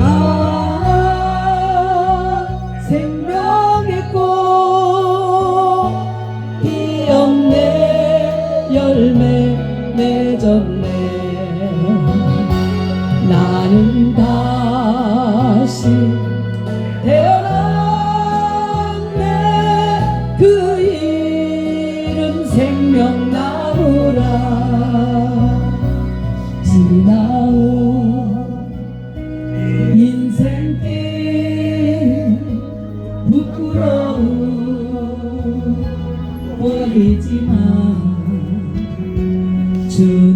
아 생명의 꽃 피었네 열매 맺었네. 나는 다시 태어났네. 그 나온 인생길 부끄러움 버리지만 주